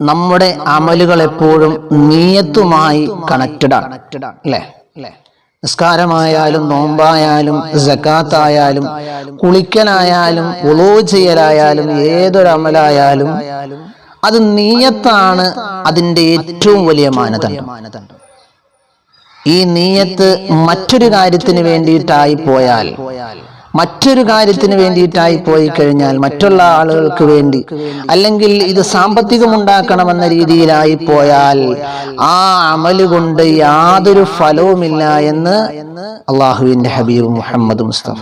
നമ്മുടെ അമലുകൾ എപ്പോഴും നീയത്തുമായി കണക്റ്റഡ് ആണ് അല്ലേ? നിസ്കാരമായാലും നോമ്പായാലും ജക്കാത്തായാലും കുളിക്കലായാലും ഉളവ് ചെയ്യലായാലും ഏതൊരു അമലായാലും അത് നീയത്താണ് അതിന്റെ ഏറ്റവും വലിയ മാനദണ്ഡം. ഈ നീയത്ത് മറ്റൊരു കാര്യത്തിന് വേണ്ടിയിട്ടായി പോയാൽ മറ്റൊരു കാര്യത്തിന് വേണ്ടിയിട്ടായി പോയി കഴിഞ്ഞാൽ മറ്റുള്ള ആളുകൾക്ക് വേണ്ടി അല്ലെങ്കിൽ ഇത് സാമ്പത്തികമുണ്ടാക്കണമെന്ന രീതിയിലായി പോയാൽ ആ അമൽ കൊണ്ട് യാതൊരു ഫലവുമില്ല എന്ന് അള്ളാഹുവിന്റെ ഹബീബ് മുഹമ്മദ് മുസ്തഫ.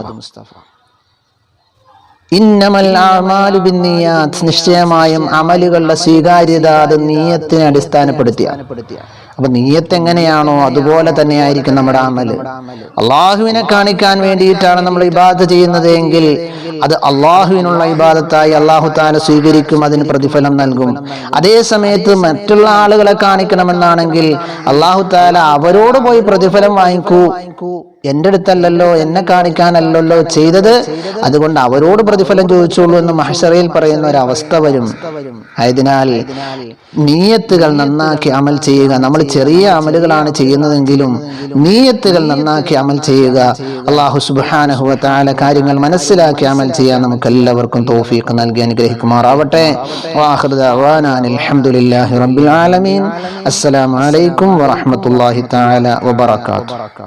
ഇന്നമൽ നിശ്ചയമായും അമലുകളുടെ സ്വീകാര്യത അത് നീയത്തിനെ അടിസ്ഥാനപ്പെടുത്തിയ. അപ്പൊ നീയത്ത് എങ്ങനെയാണോ അതുപോലെ തന്നെ ആയിരിക്കും നമ്മുടെ അമൽ. അള്ളാഹുവിനെ കാണിക്കാൻ വേണ്ടിയിട്ടാണ് നമ്മൾ ഇബാദത്ത് ചെയ്യുന്നത് എങ്കിൽ അത് അള്ളാഹുവിനുള്ള ഇബാദത്തായി അള്ളാഹു താല സ്വീകരിക്കും അതിന് പ്രതിഫലം നൽകും. അതേ സമയത്ത് മറ്റുള്ള ആളുകളെ കാണിക്കണമെന്നാണെങ്കിൽ അള്ളാഹു താല അവരോട് പോയി പ്രതിഫലം വാങ്ങിക്കൂ. എന്റെ അടുത്തല്ലല്ലോ എന്നെ കാണിക്കാനല്ലല്ലോ ചെയ്തത്. അതുകൊണ്ട് അവരോട് പ്രതിഫലം ചോദിച്ചോളൂ എന്ന് മഹഷറയിൽ പറയുന്ന ഒരു അവസ്ഥ വരും. ആയതിനാൽ നീയത്തുകൾ നന്നാക്കി അമൽ ചെയ്യുക. നമ്മൾ ചെറിയ അമലുകളാണ് ചെയ്യുന്നതെങ്കിലും നീയത്തുകൾ നന്നാക്കി അമൽ ചെയ്യുക. അള്ളാഹു സുബാനഹുവ താല കാര്യങ്ങൾ മനസ്സിലാക്കി അമൽ ചെയ്യാൻ നമുക്ക് എല്ലാവർക്കും തോഫീക്ക് നൽകി അനുഗ്രഹിക്കുമാറാവട്ടെ. അലഹമുല്ലാഹി റബ്ബിൽ ആലമീൻ. അസ്സലാമു അലൈക്കും വറഹ്മത്തുള്ളാഹി തആല വബറകാതുഹു.